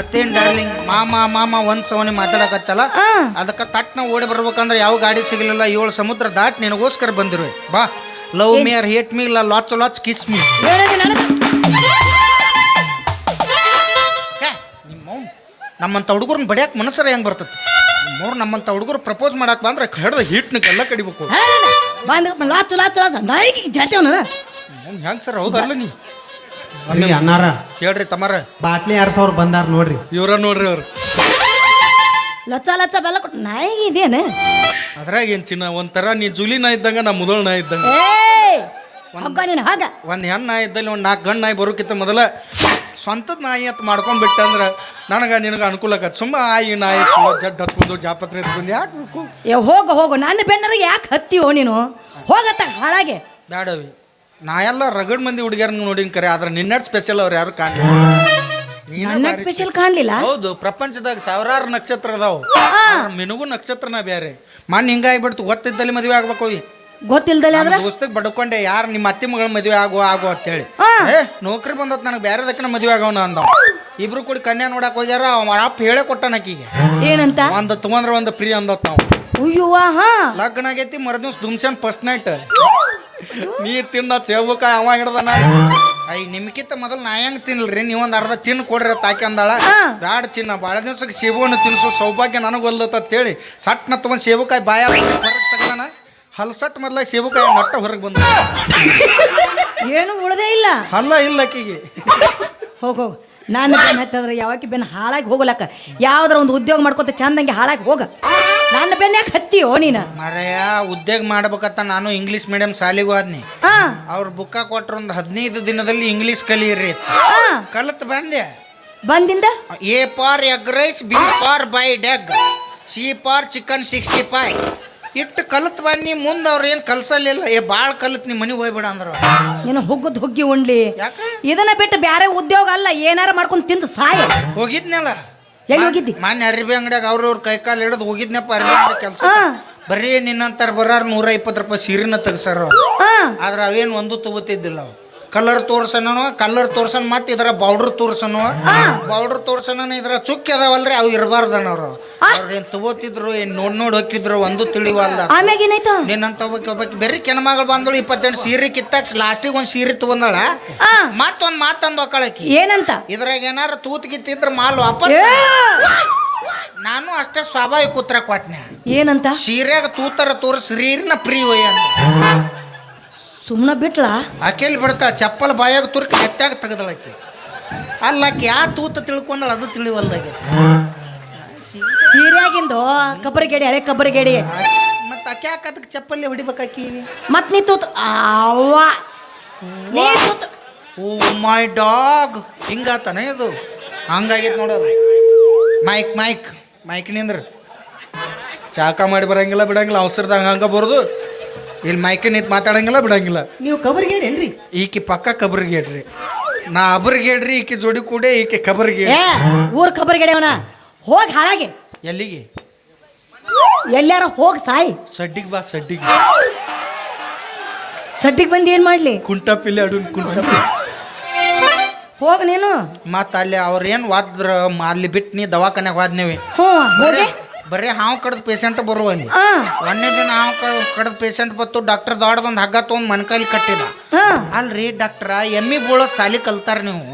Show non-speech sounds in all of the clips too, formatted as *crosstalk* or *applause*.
ಮತ್ತೇನ್ ಡಾರ್ಲಿಂಗ್ ಮಾಮ ಮಾಮ ಒಂದ್ ಸವನಿ ಮಾತಾಡಕತ್ತಲ್ಲ? ಅದಕ್ಕ ತಟ್ನ ಓಡಿ ಬರ್ಬೇಕಂದ್ರೆ ಯಾವ ಗಾಡಿ ಸಿಗಲಿಲ್ಲ? ಏಳು ಸಮುದ್ರ ದಾಟ್ ನಿನಗೋಸ್ಕರ ಬಂದಿರುವೆ ಬಾ. Love me or hate me ಇಲ್ಲ ಲಾಚ್ ಲಾಚ್ ಕಿಸ್ ಮೀ ನಿಮ್ಮ ನಮ್ಮಂತ ಹುಡುಗರನ್ನ ಬಡಿಯಾಕ ಮನಸ್ಸರ ಹೆಂಗ್ ಬರ್ತೈತಿ? ಮೂರ್ ನಮ್ಮಂತ ಹುಡುಗರು ಪ್ರಪೋಸ್ ಮಾಡಕ್ ಬಂದ್ರೆ ಕಡದ ಹಿಟ್ನ ಕಲ್ಲ ಕಡಿಬೇಕು. ಬಂದ ಲಾಚ್ ಲಾಚ್ ಲಾಚು ನಾಯಿಗೆ ಹೆಂಗ್ ಸರ್ ಹೌದಲ್ಲ ನೀ? ಅಲ್ಲಿ ಅನ್ನಾರ ಹೇಳ್ರಿ ತಮ್ಮಾರ. ಬಾಟ್ಲಿ ಎರಡ್ ಸಾವಿರ ಬಂದಾರ ನೋಡ್ರಿ. ಇವ್ರ ನೋಡ್ರಿ ಅವ್ರು. ಲಚ್ಚ ಲಚ್ಚ ಬೆಲ್ಲ ಕೊಟ್ಟು ನಾಯಿಗೆ ಇದೇನು? ಅದ್ರಾಗ ಏನ್ ಚಿನ್ನ? ಒಂಥರ ನೀ ಜುಲಿ ನಾ ಇದ್ದಂಗ ನಾ ಮುದಳ್ ನಾ ಇದ್ದಂಗ. ಏಯ್! ಹಗ್ಗ ನೀನು ಹಾಗ ಒಂದ್ ಹೆಣ್ಣು ನಾಯಿ ಇದ್ದಲ್ಲಿ ಒಂದು ನಾಲ್ಕು ಗಂಡು ನಾಯಿ ಬರೋಕ್ಕಿಂತ ಮೊದಲ ಸ್ವಂತದ ನಾಯಿ ಅಂತ ಮಾಡ್ಕೊಂಡ್ಬಿಟ್ಟಂದ್ರೆ ನನಗೆ ನಿನಗೆ ಅನುಕೂಲ ಆಗತ್ತೆ ಸುಮ್ಮ ಆಯಿ ನಾಯಿ ಚಲೋ ಜಡ್ ಹತ್ಕೊಂಡು ಜಾಪತ್ರೆ ಹತ್ಕೊಂಡು ಯಾಕೆ ಹೋಗು ಹೋಗು. ನನ್ನ ಬೆನ್ನರಿಗೆ ಯಾಕೆ ಹತ್ತಿಯೋ ನೀನು? ಹೋಗತ್ತ ಹಾಳಾಗೆ. ಬ್ಯಾಡವಿ. ನಾ ಎಲ್ಲ ರಗಡ್ ಮಂದಿ ಹುಡುಗಿಯರ್ ನೋಡಿನ್ ಕರೆ ಆದ್ರೆ ನಿನ್ನಟ್ ಸ್ಪೆಷಲ್ ಅವ್ರು ಯಾರು ಕಾಣಲಿಲ್ಲ. ನನ್ನ ಸ್ಪೆಷಲ್ ಕಾಣ್ಲಿಲ್ಲ? ಹೌದು ಪ್ರಪಂಚದಾಗ ಸಾವಿರಾರು ನಕ್ಷತ್ರ ಅದಾವು. ಮಿನುಗು ನಕ್ಷತ್ರ ನಕ್ಷತ್ರನ ಬೇರೆ ಮನ್ ಹಿಂಗಾಗ್ಬಿಡ್ತು ಗೊತ್ತಿದ್ದಲ್ಲಿ ಮದುವೆ ಆಗ್ಬೇಕು ಅವಿ ಗೊತ್ತಿಲ್ದಲ್ಲ ಆದ್ರ? ಬಡ್ಕೊಂಡೆ ಯಾರು ನಿಮ್ಮ ಅತ್ತಿ ಮಗಳ ಮದುವೆ ಆಗೋ ಆಗೋ ಅಂತ ಹೇಳಿ. ಏ ನೌಕರಿ ಬಂದತ್ ನನಗೆ ಬೇರೆದಕ್ಕನ ಮದುವೆ ಆಗೋನ ಅಂದ ಇಬ್ರು ಕೂಡಿ ಕನ್ಯಾ ನೋಡಕ್ ಹೋಗ್ಯಾರ ಅವ ಅಪ್ಪ ಹೇಳೇ ಕೊಟ್ಟಾನ ಆಕಿಗೆ. ಏನಂತ? ಒಂದು ತಗೊಂಡ್ರೆ ಒಂದು ಫ್ರೀ ಅಂದತ್ ನಾವು. ಅಯ್ಯುವ ಹಾ? ಲಗ್ನ ಆಗೈತಿ ಮರದಿವ್ಸ ದುಮ್ಸನ್ ಫಸ್ಟ್ ನೈಟ್ ನೀರ್ ತಿಂದ ಸೇವಕಾಯಿ ಅವ ಹಿಡ್ದನ. ಐ ನಿಮ್ಕಿಂತ ಮೊದಲು ನಾ ಹೆಂಗ್ ತಿನ್ಲ್ರಿ? ನೀವು ಒಂದು ಅರ್ಧ ತಿನ್ ಕೊಡ್ರಿ ತಾಕಿ ಅಂದಾಳ. ಬ್ಯಾಡ ಚಿನ್ನ ಭಾಳ ದಿವ್ಸಕ್ಕೆ ಸೇಬುವನ್ನು ತಿನ್ಸೋ ಸೌಭಾಗ್ಯ ನನಗೆ ಸಟ್ನ ತಗೊಂಡ್ ಸೇಬುಕಾಯಿ ಬಾಯ ಹೊರಗೆ ಹಲ್ ಸಟ್ ಮೊದ್ಲ ಸೇಬುಕಾಯಿ ಮೊಟ್ಟ ಹೊರಗೆ ಬಂದ ಏನು ಉಳದೇ ಇಲ್ಲ. ಹಲ್ಲ ಇಲ್ಲ ಆಕಿಗೆ. ಹೋಗೋ ಹೋಗ್. ನಾನು ಯಾವಾಗ ಹತ್ತಂದ್ರೆ ಯಾವಾಕಿ ಬೆನ್ನ ಹಾಳಾಗಿ ಹೋಗ್ಲಕ್ಕ. ಯಾವ್ದಾರ ಒಂದು ಉದ್ಯೋಗ ಮಾಡ್ಕೊತ ಚಂದಂಗೆ ಹಾಳಾಗಿ ಹೋಗ. ನನ್ನ ಬೆನ್ನೆ ಹತ್ತಿಯೋ ನೀನು? ಮರೆಯ ಉದ್ಯೋಗ ಮಾಡ್ಬೇಕತ್ತ ನಾನು ಇಂಗ್ಲಿಷ್ ಮೀಡಿಯಂ ಶಾಲೆಗೂ ಆದ್ನಿ. ಹಾ. ಅವ್ರ ಬುಕ್ಕ ಕೊಟ್ರ ಒಂದು ಹದಿನೈದು ದಿನದಲ್ಲಿ ಇಂಗ್ಲಿಷ್ ಕಲಿಯಿರಿ ಹಾ. ಕಲಿತು ಬಂದೆ. ಬಂದಿಂದ? A for egg rice B for by ಡೆಗ್ C for chicken sixty five ಇಟ್ಟು ಕಲತ್ ಬನ್ನಿ ಮುಂದೆ ಅವ್ರು ಏನು ಕಲ್ಸಲಿಲ್ಲ. ಏ ಭಾಳ ಕಲತ್ ನಿಮ್ಮ ಮನೆಗೆ ಹೋಗ್ಬೇಡ ಅಂದ್ರು. ನೀನು ಹುಗ್ಗದ್ ಹುಗ್ಗಿ ಉಂಡ್ಲಿ. ಯಾಕೆ? ಇದನ್ನ ಬಿಟ್ಟು ಬ್ಯಾರೆ ಉದ್ಯೋಗ ಅಲ್ಲ ಏನಾರ ಮಾಡ್ಕೊಂಡು ತಿಂದು ಸಾಯ. ಹೋಗಿದ್ನಲ್ಲ. ಎಲ್ಲಿ ಹೋಗಿದ್ದಿ? ಮಾನ್ಯ ಅರಿಬಿ ಅಂಗಡಿಯಾಗ ಅವ್ರ ಅವ್ರ ಕೈ ಕಾಲು ಹಿಡಿದು ಹೋಗಿದ್ನಪ್ಪ ಅರಿಬಿ ಅಂಗಡಿ ಕೆಲಸ ಹಾ. ಬರೀ ನಿನ್ನಂತಾರ ಬರಾರ ನೂರ ಇಪ್ಪತ್ತು ರೂಪಾಯಿ ಸೀರೆನ ತೆಗ್ಸಾರ ಅವ್ರು. ಹಾ. ಆದ್ರೆ ಅವೇನು ಒಂದು ತಗೋತಿದ್ದಿಲ್ಲ ಅವು ಕಲರ್ ತೋರ್ಸನೋ ಕಲರ್ ತೋರ್ಸನ್ ಮತ್ತೆ ಇದರ ಬೌಡರ್ ತೋರ್ಸನೋ ಬೌಡರ್ ತೋರ್ಸನ ಇದರ ಚುಕ್ಕಿ ಅದಾವಲ್ರಿ ಅವು ಇರಬಾರ್ದನವ್ರು. ಅವ್ರು ಏನು ತಗೋತಿದ್ರು ಏನ್ ನೋಡ್ ನೋಡ್ ಹೋಗಿದ್ರು ಒಂದು ತಿಳಿವಲ್ದ. ಆಮ್ಯಾಗ ಏನಾಯ್ತು? ನಿನ್ನಂತ ಒಬ್ಬಾಕಿ ಒಬ್ಬಾಕಿ ಬೆರ್ರಿ ಕೆಣಮಗಳು ಬಂದಳು ಇಪ್ಪತ್ತೆಂಟು ಸೀರೆ ಕಿತ್ತಾಕ್ಸ್ ಲಾಸ್ಟಿಗೆ ಒಂದು ಸೀರೆ ತಗೊಂದಳ ಮತ್ತೊಂದ್ ಮಾತಂದು ಒಕ್ಕಳಕಿ. ಏನಂತ? ಇದ್ರಾಗ ಏನಾರ ತೂತ್ ಗಿತ್ತಿದ್ರ ಮಾಲ್ ವಾಪಸ್ ನಾನು ಅಷ್ಟೇ ಸ್ವಾಭಾವಿಕ ಉತ್ತರ ಕೊಟ್ನೆ. ಏನಂತ? ಸೀರೆಯಾಗ ತೂತರ ತೋರಿಸ್ರೀರ್ನ ಪ್ರೀ ಒಯ್ಯ ಅಂತ ಸುಮ್ಮನೆ ಬಿಟ್ಲಾ? ಆಕೆಲ್ ಬಿಡ್ತಾ ಚಪ್ಪಲ್ ಬಾಯಾಗ ತುರ್ಕಿ ಎತ್ತಾಗ ತೆಗೆದಳಕ್ಕೆ ಅಲ್ಲ ಆಕೆ ಯಾ ತೂತ ತಿಳ್ಕೊಂಡಳ ಅದು ತಿಳಿವಲ್ದಾಗೆ. ಸೀರೆಯಾಗಿಂದು? ಕಬ್ಬರಿಗೇಡಿ ಹಳೆ ಕಬ್ಬರಿಗೇಡಿ. ಮತ್ತೆ ಆಕೆ ಯಾಕೆ ಅದಕ್ಕೆ ಚಪ್ಪಲ್ಲಿ ಹೊಡಿಬೇಕಾಕಿ? ಮತ್ ನೀ ತೂತ ಅವ್ವ. ನೀ ತೂತ್. ಓ ಮೈ ಡಾಗ್. ಹಿಂಗಾತನ ಇದು. ಹಂಗಾಗೈತೆ ನೋಡೋದು ಮೈಕ್ ಮೈಕ್. ಮೈಕ್ ನಿಂದ್ರ. ಚಾಕ ಮಾಡಿ ಬರಂಗಿಲ್ಲ ಬಿಡಂಗಿಲ್ಲ. ಅವಸರದಾಗ ಹಂಗ ಬರೋದು. ಇಲ್ಲಿ ಮೈಕ್ ನಿಂತು ಮಾತಾಡಂಗಿಲ್ಲ ಬಿಡಂಗಿಲ್ಲ. ನೀವು ಕಬರ್ಗೇಡೇನ್ರಿ ಈಕೆ ಪಕ್ಕ ಕಬರ್ಗೇಡ್ರಿ. ನಾ ಅಬರ್ಗೇಡ್ರಿ ಈಕೆ ಜೋಡಿ ಕೂಡ ಈಕೆ ಕಬರ್ಗೇಡ್ ಏ ಊರ್ ಕಬ್ಬರಿಗೇಡಿ ಅವನ ಹೋಗಿ ಹಾಳಾಗಿ. ಎಲ್ಲಿಗೆ? ಎಲ್ಲಾರ ಹೋಗಿ ಸಾಯಿ. ಸಡ್ಡಿಗೆ ಬಾ ಸಡ್ಡಿಗೆ. ಸಡ್ಡಿಗೆ ಬಂದು ಏನ್ ಮಾಡ್ಲಿ? ಕುಂಟಪಿಲ್ಲಿ ಅಡು ಹೋಗ ಹೋಗ್ ನೀನು. ಮತ್ತೆ ಅಲ್ಲಿ ಅವ್ರೇನು ವಾದ್ರ ಅಲ್ಲಿ ಬಿಟ್ಟು ನೀ ದವಾಖಾನೆಗೆ ಹೋದ್ನೇವಿ ಹ್ಞೂ ಹೋಗಿ. ಬರೀ ಹಾವು ಕಡ್ದ ಪೇಷಂಟ್ ಬರುವ ಅಲ್ಲಿ. ಒಂದನೇ ದಿನ ಹಾವು ಕಡ್ದ ಪೇಷಂಟ್ ಬತ್ತು ಡಾಕ್ಟರ್ ದೊಡ್ಡದೊಂದು ಹಗ್ಗ ತೊಗೊಂಡು ಮನ್ಕೈಲಿ ಕಟ್ಟಿದ. ಅಲ್ರಿ ಡಾಕ್ಟ್ರ ಎಮ್ಮಿ ಬೀಳೋ ಸಾಲಿ ಕಲ್ತಾರ ನೀವು.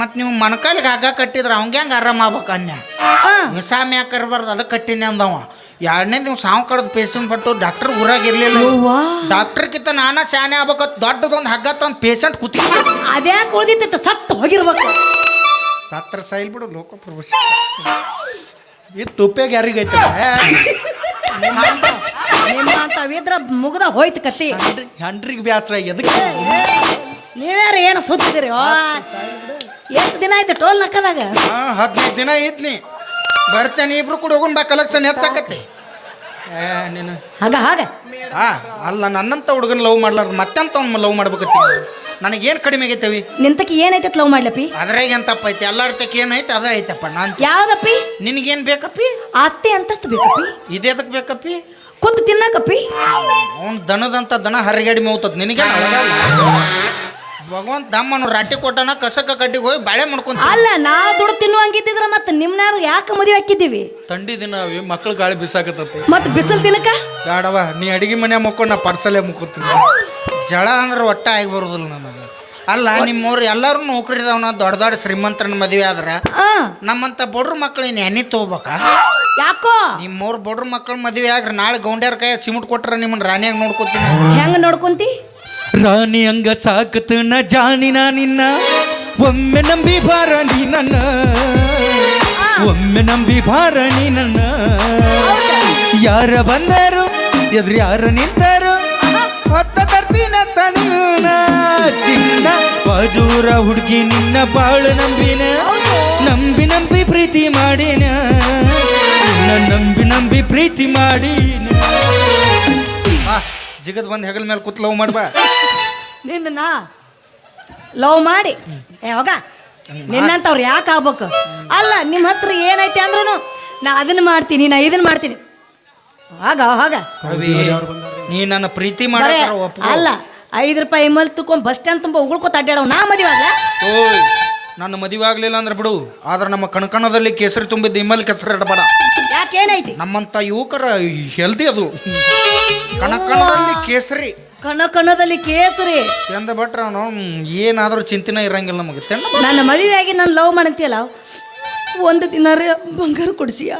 ಮತ್ ಮತ್ತು ನೀವು ಮನ್ಕಾಲಿಗೆ ಹಗ್ಗ ಕಟ್ಟಿದ್ರ ಅವಂಗೆ ಹೆಂಗೆ ಆರಾಮ ಆಗ್ಬೇಕು ಅನ್ಯ? ವಿಸಾಮ ಯಾಕೆ ಇರಬಾರ್ದು ಅದಕ್ಕೆ ಕಟ್ಟಿನಿ ಅಂದವ. ಎರಡನೇ ದಿವ್ಸ ಹಾವು ಕಡ್ದು ಪೇಷಂಟ್ ಬಟ್ಟು ಡಾಕ್ಟರ್ ಊರಾಗ ಇರ್ಲಿಲ್ಲ. ಡಾಕ್ಟರ್ ಕಿತ್ತ ನಾನ ಚಾನೆ ಆಗ್ಬೇಕು ದೊಡ್ಡದೊಂದು ಹಗ್ಗ ತಂದು ಪೇಷಂಟ್ ಕೂತಿ ಅದ್ಯಾಕೆ ಉಳ್ದಿತ್ತು ಸತ್ತು ಹೋಗಿರ್ಬೇಕು ಸತ್ರ ಸೈಲ್ ಬಿಡು ಲೋಕ ಪ್ರವೇಶ. ಇದು ತುಪ್ಪೆಗೆ ಯಾರಿಗೈತೆ ನಿಮ್ಮಂತವಿದ್ರ ಮುಗ್ದ ಹೋಯ್ತು ಕತ್ತಿ. ಹಂಡ್ರಿಗೆ ಬ್ಯಾಸರ ಎದಕ್ಕೆ ನೀವ್ಯಾರ ಏನು ಸುತ್ತಿದಿರಿ? ಎಷ್ಟು ದಿನ ಆಯ್ತು ಟೋಲ್ ನಕ್ಕದಾಗ? ಹಾ ಹದಿನೈದು ದಿನ ಐತ್ನಿ ಬರ್ತೇನೆ ಇಬ್ರು ಕೂಡ ಹೋಗೋಣ ಬಾ ಕಲೆಕ್ಷನ್ ಹೆಚ್ಚಾಕತ್ತಿ ಏ ನೀನು. ಹಾಗ ಹಾಗ. ಹಾ ಅಲ್ಲ ನನ್ನಂತ ಹುಡುಗನ ಲವ್ ಮಾಡ್ಲಾರ್ದು ಮತ್ತೆಂತ ಅವ್ನ ಲವ್ ಮಾಡ್ಬೇಕತ್ತಿ? ನನಗೇನು ಕಡಿಮೆ ಆಗೈತವಿ? ನಿಂತಕ್ಕೆ ಏನೈತೆ ಲವ್ ಮಾಡ್ಲಪ್ಪಿ? ಅದ್ರಾಗ ಏನ್ ತಪ್ಪೈತಿ ಎಲ್ಲಾರ ತಕ್ಕ ಏನೈತೆ ಅದ ಐತಪ್ಪ ನಾನ್ ಯಾವ್ದಪ್ಪಿ? ನಿನಗೇನು ಬೇಕಪ್ಪಿ? ಆಸ್ತಿ ಅಂತಸ್ತು ಬೇಕಪ್ಪಿ? ಇದೇದಕ್ಕೆ ಬೇಕಪ್ಪಿ? ಕುಂತ ತಿನ್ನಕಪ್ಪಿ? ಅವ್ನ್ ದನದಂತ ದನ ಹರಿಗಾಡಿ ಮೇವ್ತದ ನಿನಗೆ ಭಗವಂತ ದಮ್ಮನು ರಾಟಿ ಕೊಟ್ಟನ ಕಸಕ ಕಟ್ಟಿಗೆ ಹೋಗಿ ಬಾಳೆ ಮಾಡ್ಕೊಂತ ಅಲ್ಲ ನಾ ದುಡ್ಡು ತಿನ್ನುವಂಗಿದ್ದಿದ್ರ ಮತ್ತೆ ನಿಮ್ನಾರು ಯಾಕೆ ಮದುವೆ ಹಾಕಿದ್ದೀವಿ? ತಂಡಿ ದಿನ ಅವಿ ಮಕ್ಳು ಗಾಳಿ ಬಿಸಾಕತ್ತತಿ. ಮತ್ತೆ ಬಿಸಿಲು ದಿನಕ್ಕ? ಬೇಡವ ನೀ ಅಡಿಗೆ ಮನೆ ಮುಕ್ಕೊಂಡು ನಾ ಪರ್ಸಲೇ ಮುಕ್ಕೋತೀನಿ. ಜಳ ಅಂದ್ರೆ ಒಟ್ಟ ಆಗಿ ಬರೋದಿಲ್ಲ ನನಗೆ ಅಲ್ಲ ನಿಮ್ಮವ್ರು ಎಲ್ಲರೂ ನೌಕರಿ ಇದಾವನ ದೊಡ್ಡ ದೊಡ್ಡ ಶ್ರೀಮಂತರನ್ನ ಮದುವೆ ಆದ್ರ ನಮ್ಮಂತ ಬಡ್ರ ಮಕ್ಳು ಇನ್ನು ಎಣ್ಣೆ ತಗೋಬೇಕಾ? ಯಾಕೋ? ನಿಮ್ಮವ್ರು ಬಡ್ರ ಮಕ್ಳು ಮದುವೆ ಆಗ್ರ ನಾಳೆ ಗೌಂಡ್ಯಾರ ಕೈ ಸಿಮೆಂಟ್ ಕೊಟ್ರ ನಿಮ್ಮನ್ನ ರಾಣಿಯಾಗ ನೋಡ್ಕೊತೀನಿ. ಹೆಂಗ್ ನೋಡ್ಕೊಂತಿ? ರಾಣಿ ಹಂಗ ಸಾಕತನ ಜಾನಿನ ನಿನ್ನ. ಒಮ್ಮೆ ನಂಬಿ ಬಾರ ನೀ ನನ್ನ. ಒಮ್ಮೆ ನಂಬಿ ಬಾರ ನೀ ನನ್ನ. ಯಾರ ಬಂದರು, ಎದುರು ಯಾರ ನಿಂತರು, ಹೊತ್ತ ತರ್ತೀನಂತ ನೀನ ಚಿನ್ನ ಬಾಜೂರ ಹುಡುಗಿ ನಿನ್ನ ಬಾಳು ನಂಬಿನ. ನಂಬಿ ನಂಬಿ ಪ್ರೀತಿ ಮಾಡಿನ. ನಿನ್ನ ನಂಬಿ ನಂಬಿ ಪ್ರೀತಿ ಮಾಡಿನ. ಜಿಗದ್ ಬಂದು ಹೆಗಲ ಮೇಲೆ ಕೂತ್ ಲವ್ ಮಾಡ್ಬಾ ನಿನ್ನ ಲವ್ ಮಾಡಿ. ಏ ಹೋಗ. ನಿನ್ನಂತವ್ರು ಯಾಕೆ ಆಗ್ಬೇಕು? ಅಲ್ಲ ನಿಮ್ಮ ಹತ್ರ ಏನೈತಿ ಅಂದ್ರೂ ನಾ ಅದನ್ನ ಮಾಡ್ತೀನಿ ನಾ ಇದನ್ನ ಮಾಡ್ತೀನಿ. ಹೋಗ ಹೋಗ. ನೀ ನನ್ನ ಪ್ರೀತಿ ಒಪ್ಕೋ. ಅಲ್ಲ ಐದು ರೂಪಾಯಿ ಮಲ್ ತುಕೊಂಡ್ ಬಸ್ ಸ್ಟ್ಯಾಂಡ್ ತುಂಬ ಉಗುಳ್ಕೊತ ಅಡ್ಡಾಡವ್. ನಾ ಮದುವೆ ಅಲ್ಲ ಓಯ್. ನನ್ನ ಮದುವೆ ಆಗ್ಲಿಲ್ಲ ಅಂದ್ರೆ ಬಿಡು. ಆದ್ರೆ ನಮ್ಮ ಕಣಕಣದಲ್ಲಿ ಕೇಸರಿ ತುಂಬಿದ್ದ ಇಮ್ಮಲ್ ಕೆಸರು ಇಡಬೇಡ. ಯಾಕೆ ಏನೈತಿ ನಮ್ಮಂತ ಯುವಕರ ಹೆಲ್ದಿ ಅದು. ಕಣಕಣದಲ್ಲಿ ಕೇಸರಿ. ಕಣಕಣದಲ್ಲಿ ಕೇಸರಿ. ಚಂದ ಭಟ್ರ ಅವನು ಏನಾದ್ರೂ ಚಿಂತೆನೇ ಇರಂಗಿಲ್ಲ ನಮಗೆ. ನನ್ನ ಮದುವೆಯಾಗಿ ನಾನು ಲವ್ ಮಾಡಂತೀಯಲ್ಲ? ಒಂದು ದಿನ ಬಂಗಾರ ಕೊಡ್ಸಿಯ?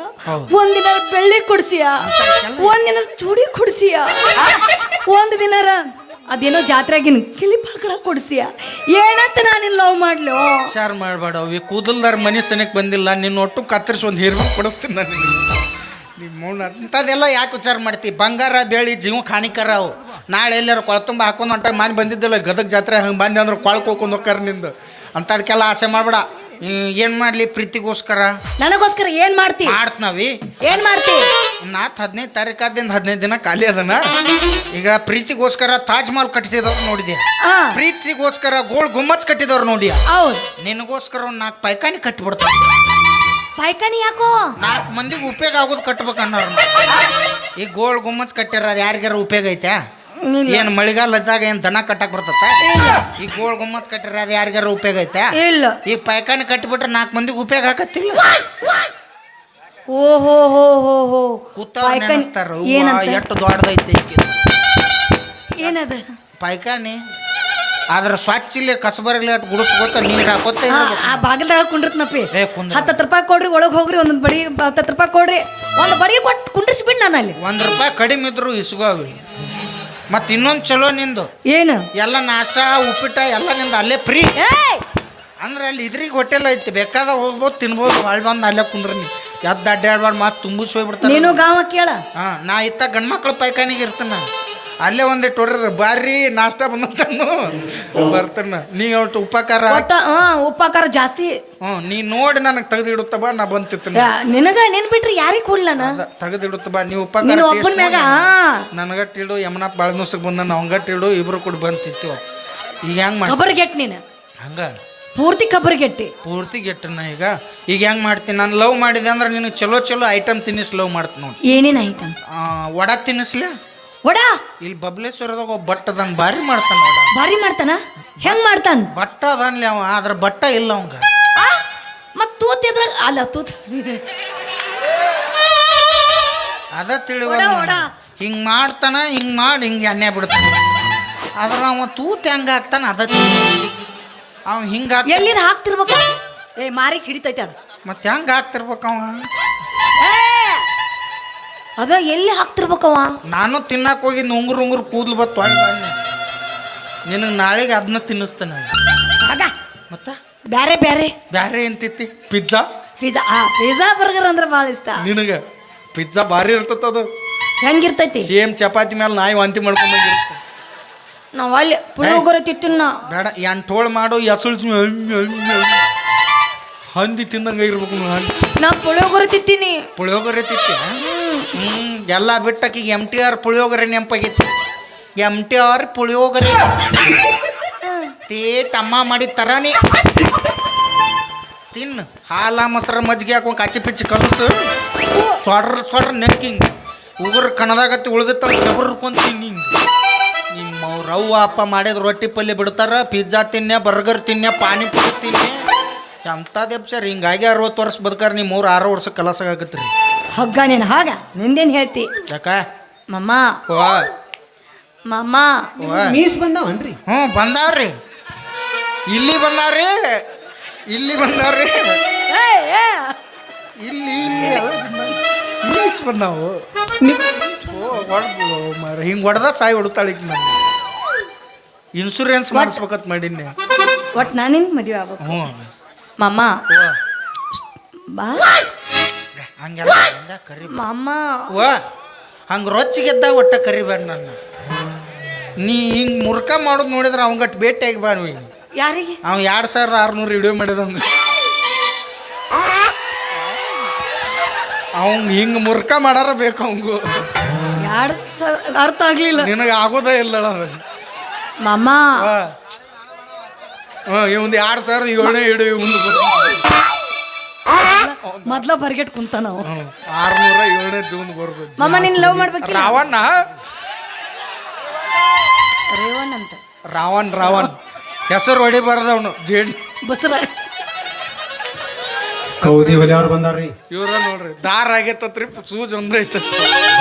ಒಂದಿನ ಬೆಳ್ಳಿ ಕೊಡ್ಸಿಯ? ಒಂದಿನ ಚೂಡಿ ಕೊಡ್ಸಿಯ? ಒಂದು ದಿನಾರ ಅದೇನೋ ಜಾತ್ರೆಗಿನ ಕಿಲಿಪ್ ಹಾಕಳ ಕೊಡ್ಸಿಯ? ಏನಂತ ನಾನು ಲವ್ ಮಾಡ್ಲು? ವಿಚಾರ ಮಾಡಬೇಡ ಅವಿ ಕೂದಲ್ದಾರ ಮನೆ ಸನಕ್ ಬಂದಿಲ್ಲ, ನಿನ್ನ ಒಟ್ಟು ಕತ್ತರಿಸಿ ಒಂದು ಹೇರ್ಬೇಕು ಕೊಡಿಸ್ತೀನಿ ನಾನು. ನಿಮ್ಮ ಅಂಥದ್ದೆಲ್ಲ ಯಾಕೆ ವಿಚಾರ ಮಾಡ್ತಿ? ಬಂಗಾರ ಬೇಳಿ ಜೀವಕ್ಕೆ ಹಾನಿಕರ ಅವು. ನಾಳೆ ಎಲ್ಲಾರು ಕೊಳತುಂಬ ಹಾಕೊಂಡು ಹೊಂಟಾಗ ಮನೆ ಬಂದಿದ್ದಿಲ್ಲ, ಗದಗ ಜಾತ್ರೆ ಹಂಗೆ ಬಂದೆ ಅಂದ್ರೆ ಕೊಳ್ಕೋಕೊಂಡು ಹೋಗ್ಕಾರ ನಿಂದು. ಅಂಥದಕ್ಕೆಲ್ಲ ಆಸೆ ಮಾಡಬೇಡ. ಏನು ಮಾಡ್ಲಿ ಪ್ರೀತಿಗೋಸ್ಕರ? ನನಗೋಸ್ಕರ ಏನ್ ಮಾಡ್ತಿ? ಮಾಡ್ತೀವಿ ಏನ್ ಮಾಡ್ತಿ? ನಾತ್ ಹದಿನೈದು ತಾರೀಕಾದಿಂದ ಹದಿನೈದು ದಿನ ಖಾಲಿ ಅದನ. ಈಗ ಪ್ರೀತಿಗೋಸ್ಕರ ತಾಜ್ ಮಹಲ್ ಕಟ್ಟಿಸಿದವ್ರು ನೋಡಿದ್ಯಾ? ಪ್ರೀತಿಗೋಸ್ಕರ ಗೋಳ್ ಗುಮ್ಮಚ್ ಕಟ್ಟಿದವ್ರು ನೋಡಿ ಹೌದು. ನಿನಗೋಸ್ಕರ ಒಂದ್ ನಾಲ್ಕು ಪೈಕಾನಿ ಕಟ್ಟಿಬಿಡ್ತಾರೆ ಪೈಕಾನಿ ಯಾಕೋ? ನಾಲ್ಕು ಮಂದಿಗೆ ಉಪಯೋಗ ಆಗೋದು ಕಟ್ಬೇಕನ್ನೋರು ಈ ಗೋಳ್ ಗುಮ್ಮಚ್ ಕಟ್ಟಿರ ಅದು ಯಾರಿಗಾರ ಉಪಯೋಗ ಐತೆ. ಏನು ಮಳೆಗಾಲ ಇದ್ದಾಗ ಏನು ದನ ಕಟ್ಟಕ್ ಬರ್ತತ್ತ? ಈ ಗೋಳ್ ಗೊಮ್ಮತ್ ಕಟ್ಟಿರ ಅದು ಯಾರಿಗಾರ ಉಪಯೋಗ ಐತೆ? ಇಲ್ಲ. ಈ ಪೈಖಾನೆ ಕಟ್ಟಿಬಿಟ್ರೆ ನಾಲ್ಕು ಮಂದಿಗೆ ಉಪಯೋಗ ಆಗತ್ತಿಲ್ಲ. ಓಹೋ ಹೋ ಹೋ ಹೋ. ನೆನೆಸ್ತಾರ ಏನಂತ? ಎಷ್ಟು ದೊಡ್ಡದೈತೆ ಈಕಿ. ಏನದ? ಪೈಕಾನಿ? ಆದ್ರ ಸ್ವಚ್ಛ ಇಲ್ಲಿ ಕಸಬರಗ್ಲಿ ಅಟ್ ಗುಡಿಸ್ಕೊತ ನೀರು ಹಾಕೋತ ಆ, ಆ ಬಾಗಲ್ದಾಗ ಕುಂಡಿರ್ತ್ನಪ್ಪಿ. ಏ, ಕುಂದ್ರ. ಹತ್ತತ್ತು ರೂಪಾಯಿ ಕೊಡ್ರಿ ಒಳಗೆ ಹೋಗ್ರಿ ಒಂದೊಂದು ಬಡಿ ಹತ್ತತ್ತು ರೂಪಾಯಿ ಕೊಡ್ರಿ. ಒಂದು ಬಡಿ ಕೊಟ್ಟು ಕುಂಡ್ರಿಸ್ಬಿಡ್ ನಾನು ಅಲ್ಲಿ. ಒಂದ್ ರೂಪಾಯಿ ಕಡಿಮೆ ಇದ್ರು ಇಸ್ಗೋವಿ ಮತ್ ಇನ್ನೊಂದು ಚಲೋ ನಿಂದು. ಏನು? ಎಲ್ಲ ನಾಷ್ಟ ಉಪ್ಪಿಟ್ಟ ಎಲ್ಲ ನಿಂದು ಅಲ್ಲೇ ಫ್ರೀ ಅಂದ್ರೆ ಅಲ್ಲಿ ಇದ್ರಿಗೆ ಹೋಟೆಲ್ ಐತಿ ಬೇಕಾದ ಹೋಗ್ಬೋದು ತಿನ್ಬೋದು ಅಲ್ಲಿ ಬಂದು ಅಲ್ಲೇ ಕುಂಡ್ರಿ ನೀ. ಎದ್ದು ಅಡ್ಡಾಡ್ಬಾರ್ದು ಮತ್ತೆ ತುಂಬಿಸಿ ಹೋಗ್ಬಿಡ್ತಾರೆ. ನೀನು ಗಾವ ಕೇಳ. ಹಾ ನಾ ಇತ್ತ ಗಂಡ್ ಪೈಕಾನಿಗೆ ಇರ್ತೀನಿ ಇರ್ತಾನ ಅಲ್ಲೇ ಒಂದೇ ಹೊಡ್ರಿ ಬಾರಿ ನಾಷ್ಟ ಬಂದಂತಾನು. ಬರ್ತಾನ. ನೀ ಒಟ್ಟು ಉಪಕಾರ ಒಟ್ಟ ಹಾ ಉಪ್ಪಾಕಾರ ಜಾಸ್ತಿ. ಹ್ಞೂ ನೀ ನೋಡಿ ನನಗೆ ತೆಗೆದಿಡುತ್ತ ಬಾ ನಾ ಬಂತಿತ್ತು ನಿನಗ ನಿನ್ ಬಿಟ್ರಿ ಯಾರಿಗೆ ಕೊಡ್ಲ ತೆಗೆದಿಡುತ್ತ ಬಾ ನೀವು ಉಪಕಾರ ನೀನು ಒಬ್ಬನ ಮ್ಯಾಗ ನೋಡಿ. ನನಗಟ್ಟಿಡು ಯಮನ ಬಾಳನೂಸಕ್ಕೆ ಬಂದ ನಾವು ಹಂಗಟ್ಟಿಡು ಇಬ್ರು ಕೂಡ ಬಂತಿತ್ತು. ಈಗ ಹೆಂಗ್ ಮಾಡಿ ಕಬರ್ಗೆಟ್ ನೀನು. ಹಂಗ? ಪೂರ್ತಿ ಕಬರ್ಗೆಟ್ಟಿ ಪೂರ್ತಿ ಗೆಟ್ಟನ ಈಗ? ಈಗ ಹೆಂಗ್ ಮಾಡ್ತೀನಿ ನಾನು ಲವ್ ಮಾಡಿದೆ ಅಂದ್ರೆ ನೀನು ಚಲೋ ಚಲೋ ಐಟಮ್ ತಿನ್ನಿಸ್ ಲವ್ ಮಾಡ್ತೀನಿ ನೋಡಿ. ಏನೇನು ಐಟಮ್ ವಡ ತಿನ್ನಿಸ್ಲೆ? ವಡ? ಇಲ್ಲಿ ಬಬ್ಲೇಶ್ವರದಾಗ ಒಬ್ಬ ಬಟ್ ಅದನ್ ಭಾರಿ ಮಾಡ್ತಾನ ಭಾರಿ ಮಾಡ್ತಾನ? ಹೆಂಗ್ ಮಾಡ್ತಾನ? ಬಟ್ಟ ಅದನ್ಲಿ ಅವ ಆದ್ರ ಬಟ್ಟ ಇಲ್ಲ ಅವಂಗ. ಆ, ಮತ್ ತೂತ್ ಅಲ್ಲ ತೂತ್. ಅದ ತಿಳಿವ ವಡ, ವಡ. ಹಿಂಗ್ ಮಾಡ್ತಾನ ಹಿಂಗ್ ಮಾಡಿ ಹಿಂಗ್ ಎಣ್ಣೆ ಬಿಡ್ತಾನ. ಆದ್ರ ಅವ ತೂತ್ ಹೆಂಗ ಹಾಕ್ತಾನ ಅದ ಅವ್ ಹಿಂಗ ಎಲ್ಲಿದ್ ಹಾಕ್ತಿರ್ಬೇಕು? ಏ ಮಾರಿ ಸಿಡಿತೈತೆ ಅದು. ಮತ್ತೆ ಹೆಂಗ ಹಾಕ್ತಿರ್ಬೇಕು ಅವ? ಅದ ಎಲ್ಲಿ ಹಾಕ್ತಿರ್ಬೇಕವ ನಾನು ತಿನ್ನಕ್ ಹೋಗಿ ನುಂಗ್ರು ಉಂಗ್ರು ಕೂದ್ಲು ಬತ್ತು ನಿನಗ್ ನಾಳೆಗೆ ಅದನ್ನ ತಿನ್ನಿಸ್ತೇನೆ ಮತ್ತ? ಬ್ಯಾರೆ ಬ್ಯಾರೆ. ಬ್ಯಾರೆ ಎಂತಿತ್ತಿ? ಪಿಜ್ಜಾ? ಪಿಜ್ಜಾ ಆ ಪಿಜ್ಜಾ ಬರ್ಗರ್ ಅಂದ್ರೆ ಭಾಳ ಇಷ್ಟ. ನಿನಗೆ ಪಿಜ್ಜಾ ಭಾರಿ ಇರ್ತದ ಅದು. ಹೆಂಗಿರ್ತೈತಿ? ಸೇಮ್ ಚಪಾತಿ ಮೇಲೆ ನಾಯಿ ವಾಂತಿ ಮಾಡ್ಕೊಂಡು ನಾವ್ ಅಲ್ಲಿ ಪುಳಿಯೋಗರೆ ತಿತ್ತಿನ ಬೇಡ ಎಂಟೋಳು ಮಾಡು ಎಸಳು ಹಂದಿ ತಿಂದಂಗೆ ಇರ್ಬೇಕು ನಾನು ಹಂದಿ. ನಾ ಪುಳಿಯೋಗರೆ ತಿತ್ತೀನಿ. ಪುಳಿಯೋಗರೆ ತಿತ್ತಿ ಹ್ಮ್, ಎಲ್ಲ ಬಿಟ್ಟಕ್ಕಿಗೆ ಎಂ ಟಿ ಆರ್ ಪುಳಿಯೋಗರೆ ನೆಂಪಾಗೈತಿ ಎಂ ಟಿ ಆರ್ ಪುಳಿಯೋಗರೆ. ತೇಟ್ ಅಮ್ಮ ಮಾಡಿದ ತರಾನಿ. ತಿನ್ನು ಹಾಲ, ಮೊಸರು, ಮಜ್ಜಿಗೆ ಹಾಕೊಂಡು ಕಚ್ಚಿ ಪಿಚ್ಚಿ ಕಲಸು ಸೊಡ್ರ ಸೊಡ್ರ ನೆಕ್ಕಿಂಗ್ ಉಗುರು ಕಣದಾಗತ್ತಿ ಉಳ್ದಿತ್ತ ಹಿಂಗೆ ನಿಮ್ಮ ರವ್ವ ಅಪ್ಪ ಮಾಡಿದ ರೊಟ್ಟಿ ಪಲ್ಯ ಬಿಡ್ತಾರ, ಪಿಜ್ಜಾ ತಿನ್ನೆ, ಬರ್ಗರ್ ತಿನ್ನೆ, ಪಾನಿಪುರಿ ತಿನ್ನೆ. ಎಂಥದ್ದು ಸರ್ ಹಿಂಗಾಗಿ ಅರವತ್ತು ವರ್ಷ ಬದುಕಾರ ನಿಮ್ಮ ಮೂರು ಆರು ವರ್ಷ ಕೆಲಸ ಆಗತ್ರಿ. ಹಗ್ಗ ನೀನು ಹಾಗ? ನಿಂದೇನು ಹೇಳ್ತಿ? ಯಾಕ? ಮಮ್ಮ. ಓ ಮಮ್ಮ. ಮೀಸ್ ಬಂದವನ್ರಿ? ಹ್ಞೂ ಬಂದಾವ್ರಿ. ಇಲ್ಲಿ ಬಂದಾವ್ರಿ. ಇಲ್ಲಿ ಬಂದಾವ್ರಿ. ಇಲ್ಲಿ ಇಲ್ಲಿ. ಬಂದಾವ್. ಮೀಸ್ ಬಂದಾವು ಮಾರ ಹಿಂಗೆ ಹೊಡೆದ ಸಾಯಿ ಹೊಡ್ತಾಳೆ ಈಗ ನಾನು ಇನ್ಶೂರೆನ್ಸ್ ಮಾಡಿಸ್ಬೇಕಂತ ಮಾಡೀನಿ ಒಟ್ಟು ನಾನೇನು ಮದುವೆ ಆಗ್ಬೇಕು. ಹ್ಞೂ. ಮಮ್ಮ. ಓ ಬಾ. ಹಂಗೆಲ್ಲ ಹಂಗ ಕರಿ ಮಮ್ಮ ಓ ಹಂಗೆ ರೊಚ್ಚಿಗೆದ್ದಾಗ ಒಟ್ಟ ಕರಿಬೇಡ ನನ್ನ. ನೀ ಹಿಂಗೆ ಮುರ್ಕ ಮಾಡೋದು ನೋಡಿದ್ರೆ ಅವಂಗಟ್ಟು ಭೇಟಿಯಾಗಿ ಬಾ ನೀವು ಯಾರಿಗೆ? ಅವ ಎರಡು ಸಾವಿರ ಆರುನೂರು ವಿಡಿಯೋ ಮಾಡಿದ ಅವ್ನು ಹಿಂಗೆ ಮುರ್ಕ ಮಾಡಾರ ಬೇಕು ಅವಂಗು. ಎರಡು ಸಾವಿರ ಅರ್ಥ ಆಗ್ಲಿಲ್ಲ. ನಿನಗೆ ಆಗೋದೇ ಇಲ್ಲ ಮಾಮ. ಹ್ಞೂ ಇವಂದು ಎರಡು ಸಾವಿರದ ಏಳನೇ ವಿಡಿಯೋ ಇವಂದು ಮೊದ್ಲ ಬರ್ಗೆಟ್ ಕುಂತ ನಾವು. ಆರ್ನೂರ ಏಳನೇ ಜೂನ್ ಬರ್ಬೋದು ಮಮ್ಮ ನೀನ್ ಲವ್ ಮಾಡ್ಬೇಕು ರಾವಣ್ಣ? ರೇವಣ್ಣ ಅಂತ. ರಾವಣ್ ರಾವಣ್. ಹೆಸರು ಹೊಡಿ ಅವನು. ಜೇಡ್ ಬಸರ ಕೌದಿ ಹೊಲಿಯವ್ರು ಬಂದಾರ್ರಿ. ಇವ್ರ ನೋಡ್ರಿ. ದಾರ ಆಗೈತತ್ರಿ ಸೂಜ್ ಒಂದೇ ಐತತ್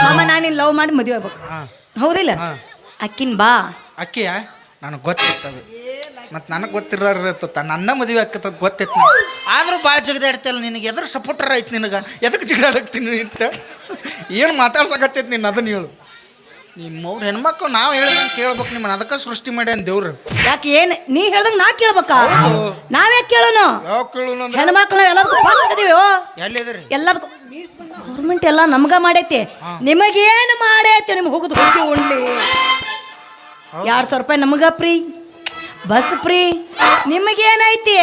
ಮಮ್ಮ ನಾನು ಲವ್ ಮಾಡಿ ಮದುವೆ ಆಗ್ಬೇಕು. ಹೌದಿಲ್ಲ? ಅಕ್ಕಿನ್ ಬಾ. ಅಕ್ಕಿಯ? ನನಗೆ ಗೊತ್ತಿರ್ತವೆ ಮತ್ತು ನನಗೆ ಗೊತ್ತಿರೋತ ನನ್ನ ಮದುವೆ ಆಕತ್ತ ಗೊತ್ತಿತ್ತು ಆದರೂ ಭಾಳ ಜಿಗದಾಡ್ತಿಯಲ್ಲ ನಿನಗೆ ಎದ್ರ ಸಪೋರ್ಟರ್ ಐತೆ ನಿನಗೆ. ಎದಕ್ಕೆ ಜಿಗದಾಡಕ್ತೀನಿ ಅಂತ ಏನು ಮಾತಾಡ್ಸಕತ್ತೈತಿ ನಿನ್ನ ಅದನ್ನು ಹೇಳು. ನಿಮ್ಮ ಅವ್ರ ಹೆಣ್ಮಕ್ಳು ನಾವು ಹೇಳ್ದಂಗೆ ಕೇಳ್ಬೇಕು ನಿಮ್ಮನ್ನ. ಅದಕ್ಕೆ ಸೃಷ್ಟಿ ಮಾಡ್ಯಾನ ದೇವ್ರು. ಯಾಕೆ ಏನು? ನೀ ಹೇಳ್ದಂಗೆ ನಾ ಕೇಳ್ಬೇಕಾ? ನಾವ್ಯಾಕೆ ಕೇಳೋನು? ಯಾವ ಕೇಳು ಅಂದ್ರೆ? ಹೆಣ್ಮಕ್ಳು ಎಲ್ಲದಕ್ಕೂ ಫಸ್ಟ್ ಅದೀವಿ ಎಲ್ಲಿದ್ರಿ ಎಲ್ಲದಕ್ಕೂ ಗೌರ್ಮೆಂಟ್ ಎಲ್ಲ ನಮ್ಗ ಮಾಡೈತಿ. ನಿಮಗೇನು ಮಾಡೈತಿ? ನಿಮ್ಗೆ ಹೋಗುದು ಹೋಗಿ ಉಂಡಿ ಎರಡು ಸಾವಿರ ರೂಪಾಯಿ ನಮಗ ಫ್ರೀ. Bus free ನಿಮಗೇನೈತಿ?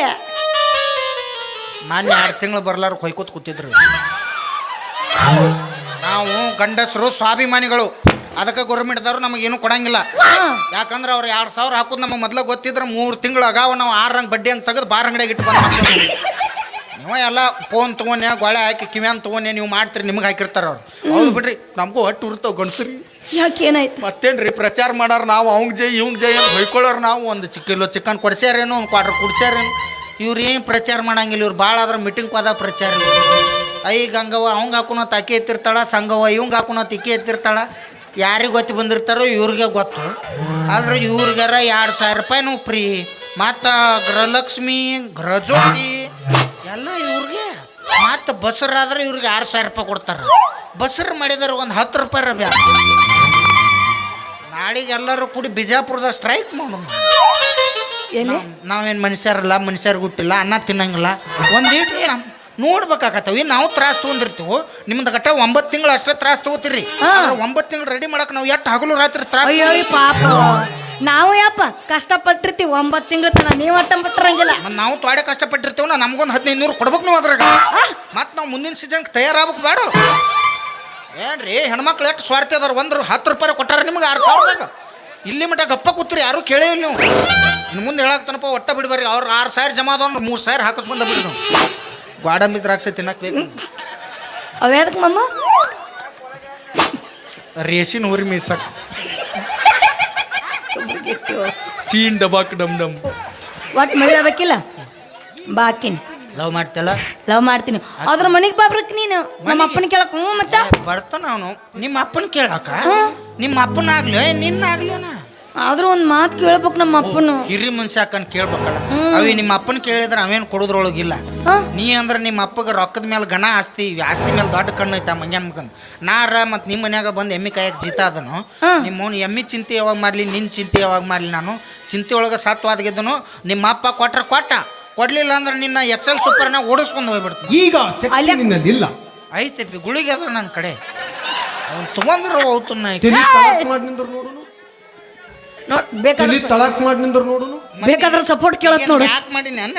ಮಾನ್ಯ ಎರಡು ತಿಂಗಳು ಬರ್ಲಾರ ಕೊಯ್ಕೋತ್ ಕೂತಿದ್ರು. ನಾವು ಗಂಡಸರು ಸ್ವಾಭಿಮಾನಿಗಳು. ಅದಕ್ಕೆ ಗೌರ್ಮೆಂಟ್ದವ್ರು ನಮಗೇನು ಕೊಡಂಗಿಲ್ಲ. ಯಾಕಂದ್ರೆ ಅವ್ರು ಎರಡು ಸಾವಿರ ಹಾಕೋದು ನಮಗೆ ಮೊದ್ಲು ಗೊತ್ತಿದ್ರೆ ಮೂರು ತಿಂಗಳು ಅಗಾವ ನಾವು ಆರು ರಂಗ್ ಬಡ್ಡಿ ಅಂತ ತೆಗೆದು ಬಾರ್ ಅಂಗಡಿಯಾಗ ಇಟ್ಟು ಬಂದು ನೀವು ಎಲ್ಲ ಫೋನ್ ತೊಗೊಂಡೆ ಗೊಳೆ ಹಾಕಿ ಕಿವ್ಯಾನ್ ತೊಗೊಂಡೆ ನೀವು ಮಾಡ್ತೀರಿ ನಿಮ್ಗೆ ಹಾಕಿರ್ತಾರ ಅವ್ರು. ಹೌದು ಬಿಡ್ರಿ ನಮಗೂ ಹೊಟ್ಟು ಉರ್ತಾವ ಗಂಡಸ್ರಿ. ಯಾಕೆ ಏನಾಯ್ತು ಮತ್ತೇನ್ರಿ ಪ್ರಚಾರ ಮಾಡಾರ ನಾವು ಅವಂಗೆ ಜೈ ಇವಂಗ್ ಜೈ ಅಂತ ಹೊಯ್ಕೊಳ್ಳೋರು ನಾವು ಒಂದು ಚಿಕ್ಕ ಕಿಲೋ ಚಿಕನ್ ಕೊಡ್ಸ್ಯಾರೇನು ಒಂದು ಕ್ವಾರ್ಟರ್ ಕುಡ್ಸ್ಯಾರೇನು. ಇವ್ರು ಏನು ಪ್ರಚಾರ ಮಾಡಂಗಿಲ್ಲ ಇವ್ರು ಭಾಳ ಆದ್ರೆ ಮೀಟಿಂಗ್ ಹೋದ ಪ್ರಚಾರ. ಐ ಗಂಗವ್ವ ಅವಂಗೆ ಹಾಕೋನೋ ತಾಕಿ ಎತ್ತಿರ್ತಾಳ ಸಂಗವ್ವ ಇವಂಗೆ ಹಾಕೋನೋ ತಿಕ್ಕಿ ಎತ್ತಿರ್ತಾಳ. ಯಾರಿಗೆ ಗೊತ್ತು ಬಂದಿರ್ತಾರೋ ಇವ್ರಿಗೆ ಗೊತ್ತು. ಆದ್ರೆ ಇವ್ರಿಗಾರ ಎರಡು ಸಾವಿರ ರೂಪಾಯಿನೂ ಫ್ರೀ ಮತ್ತು ಗೃಹಲಕ್ಷ್ಮಿ ಗೃಹಜ್ಯೋತಿ ಎಲ್ಲ ಇವ್ರಿಗೆ. ಮತ್ತು ಬಸ್ರಾದ್ರೆ ಇವ್ರಿಗೆ ಆರು ಸಾವಿರ ರೂಪಾಯಿ ಕೊಡ್ತಾರೆ. ಬಸ್ರು ಮಾಡಿದ್ರೆ ಒಂದು ಹತ್ತು ರೂಪಾಯಿ ಬ್ಯಾ ನಾಳೆಗೆ ಎಲ್ಲರೂ ಕೂಡಿ ಬಿಜಾಪುರದ ಸ್ಟ್ರೈಕ್ ಮಾಡೋಣ. ನಾವೇನು ಮನುಷ್ಯರಲ್ಲ ಮನುಷ್ಯರಿಗೆ ಗುಟ್ಟಿಲ್ಲ ಅನ್ನ ತಿನ್ನಂಗಿಲ್ಲ. ಒಂದೀಟ್ ನಮ್ ನೋಡ್ಬೇಕಾಗತ್ತವಿ ನಾವು ತ್ರಾಸ ತೊಗೊಂಡಿರ್ತೀವಿ? ನಿಮ್ದು ಗಟ್ಟ ಒಂಬತ್ತು ತಿಂಗಳು ಅಷ್ಟೇ ತ್ರಾಸ ತಗೋತೀರಿ. ಒಂಬತ್ತು ತಿಂಗಳು ರೆಡಿ ಮಾಡಕ್ಕೆ ನಾವು ಎಷ್ಟು ಹಗಲು ರಾತ್ರಿ ತ್ರಾಸ ಪಾಪ. ನಾವು ಯಾಪ ಕಷ್ಟಪಟ್ಟಿರ್ತೀವಿ ಒಂಬತ್ತು ತಿಂಗಳ ತನ ನೀವು ತೋಡೆ ನಾವು ತ್ವಾಡೆ ಕಷ್ಟಪಟ್ಟಿರ್ತೀವಿ ನಾ ನಮ್ಗೊಂದು ಹದಿನೈದು ನೂರು ಕೊಡ್ಬೇಕು ನೀವು ಅದ್ರಾಗ. ಮತ್ತೆ ನಾವು ಮುಂದಿನ ಸೀಸನ್ಗೆ ತಯಾರಾಗ್ಬೇಕು ಬೇಡ. ಏನ್ರಿ ಹೆಣ್ಮಕ್ಳು ಎಷ್ಟು ಸ್ವಾರ್ಥ ಅದಾರ ಒಂದ್ರ ಹತ್ತು ರೂಪಾಯಿ ಕೊಟ್ಟಾರ ನಿಮ್ಗೆ ಆರು ಸಾವಿರದಾಗ. ಇಲ್ಲಿ ಮಟ್ಟ ಗಪ್ಪ ಕೂತ್ರಿ ಯಾರು ಕೇಳೇ ಇಲ್ಲ ನೀವು. ಇನ್ನು ಮುಂದೆ ಹೇಳಾಕ್ತಾನಪ್ಪ ಒಟ್ಟ ಬಿಡ್ಬಾರಿ ಅವ್ರು ಆರು ಸಾವಿರ ಜಮಾ ಅದಾವ ಮೂರು ಸಾವಿರ ಹಾಕಿಸ್ಕೊಂಡ ಬಿಡಿ ನಾವು. ಗೋಡಂಬಿ ದ್ರಾಕ್ಷಿ ತಿನ್ನಕ್ಕೆ ಬೇಕು ಅವ್ಯಾದಕ್ಕೆ ಮಮ್ಮ ರೇಷಿನ ಊರಿ ಮೀಸಕ್. ಚೀನ್ ಡಬಾಕ್ ಡಮ್ ಡಮ್ ಒಟ್ಟು ಮದುವೆ ಆಗ್ಬೇಕಿಲ್ಲ? ಬಾಕಿನಿ ಲವ್ ಮಾಡ್ತಲ್ಲ ಲವ್ ಮಾಡ್ತೀನಿ. ಅದ್ರ ಮನೆಗೆ ಬಾಬ್ರಕ್ ನೀನು. ನಮ್ಮ ಅಪ್ಪನ ಕೇಳಕ್ ಹ್ಞೂ ಮತ್ತೆ? ಬರ್ತಾನ ಅವನು. ನಿಮ್ಮ ಅಪ್ಪನ ಕೇಳಾಕ? ನಿಮ್ಮ ಅಪ್ಪನ ಆಗ್ಲಿ ನಿನ್ನ ಆಗ್ಲೇನ ಆದ್ರೂ ಒಂದ್ ಮಾತು ಕೇಳ್ಬೇಕು ನಮ್ಮ ಅಪ್ಪನು. ಹಿರಿ ಮನುಷ್ಯ ಹಾಕನ್ ಕೇಳ್ಬೇಕಲ್ಲ? ಅವಿ ನಿಮ್ಮ ಅಪ್ಪನ ಕೇಳಿದ್ರೆ ಅವೇನು ಕೊಡೋದ್ರೊಳಗಿಲ್ಲ? ನೀ ಅಂದ್ರೆ ನಿಮ್ಮ ಅಪ್ಪಗೆ ರೊಕ್ಕದ ಮೇಲೆ ಗಣ ಆಸ್ತಿ ಆಸ್ತಿ ಮೇಲೆ ದೊಡ್ಡ ಕಣ್ಣು ಐತ ಮಂಗ್ಯಾನ್ ಮಗನ್. ನಾರ ಮತ್ತೆ ನಿಮ್ಮ ಮನ್ಯಾಗ ಬಂದು ಎಮ್ಮಿ ಕಾಯಕ್ ಜೀತ ಅದನು ನಿಮ್ಮ ಅವ್ನು ಎಮ್ಮಿ ಚಿಂತೆ ಯಾವಾಗ ಮಾಡ್ಲಿ ನಿನ್ನ ಚಿಂತೆ ಯಾವಾಗ ಮಾಡ್ಲಿ ನಾನು. ಚಿಂತೆ ಒಳಗೆ ಸತ್ವಾದಗಿದ್ದನು ನಿಮ್ಮ ಅಪ್ಪ ಕೊಟ್ರ ಕೊಟ್ಟ. ಕೊಡ್ಲಿಲ್ಲ ಅಂದ್ರೆ ನಿನ್ನ ಎಕ್ಸೆಲ್ ಸೂಪರ್ನ ಓಡಿಸ್ಕೊಂಡು ಹೋಗ್ಬಿಡ್ತೀನಿ. ಈಗ ಶಕ್ತಿ ನಿನ್ನಲ್ಲಿಲ್ಲ ಐತೆ ಗುಳಿಗೆ ಅದ ನನ್ನ ಕಡೆ. ಅವ್ನು ತೊಗೊಂಡ್ರು ಹೋಗ್ತು ತಲಿ ನೋಡ್ ಬೇಕಾದ್ರೆ ಇಲ್ಲಿ ತಳಕ್ ಮಾಡಿ ನಿಂದ್ರು ನೋಡುನು ಬೇಕಾದ್ರೆ ಸಪೋರ್ಟ್ ಕೇಳತ್ ನೋಡು. ಯಾಕೆ ಮಾಡೀನಿ ಅಣ್ಣ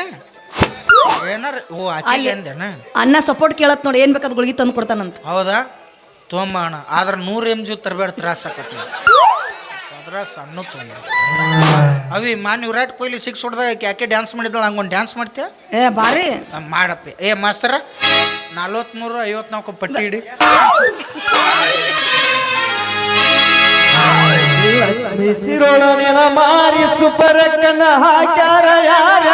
ಏನಾರ ಓ ಆಕೆ ಅಲ್ಲಿ- ಅಂದೇನ ಅನ್ನ ಸಪೋರ್ಟ್ ಕೇಳತ್ ನೋಡಿ ಏನ್ ಬೇಕಾದ್ ಗುಳಿಗೆ ತಂದು ಕೊಡ್ತಾನಂತ. ಹೌದಾ? ತೊಂಬ ಅಣ್ಣ ಆದ್ರೆ ನೂರು ಎಂ ಜಿ ತರಬೇಡ ತ್ರಾಸ ಆಕತಿ ಅದ್ರಾಗ ಸಣ್ಣ ತೊಂಬ ಅವಿ ಮಾನ್ ವಿರಾಟ್ ಕೊಹ್ಲಿ ಸಿಕ್ಸ್ ಹೊಡೆದಾಗ ಯಾಕೆ ಡ್ಯಾನ್ಸ್ ಮಾಡಿದಳು ಹಂಗೊಂದು ಡ್ಯಾನ್ಸ್ ಮಾಡ್ತೀಯ? ಏ ಬಾರಿ. ಮಾಡಪ್ಪಿ. ಏ ಮಾಸ್ತರ ನಲ್ವತ್ಮೂರು ಐವತ್ನಾಲ್ಕು ಪಟ್ಟಿ ಇಡಿ. *laughs* ಲಕ್ಷ್ಮಿ ಸಿರೋಳನಿನ ಮಾರಿ ಸುಪರಕನ ಹಾಕ್ಯಾರ ಯಾರ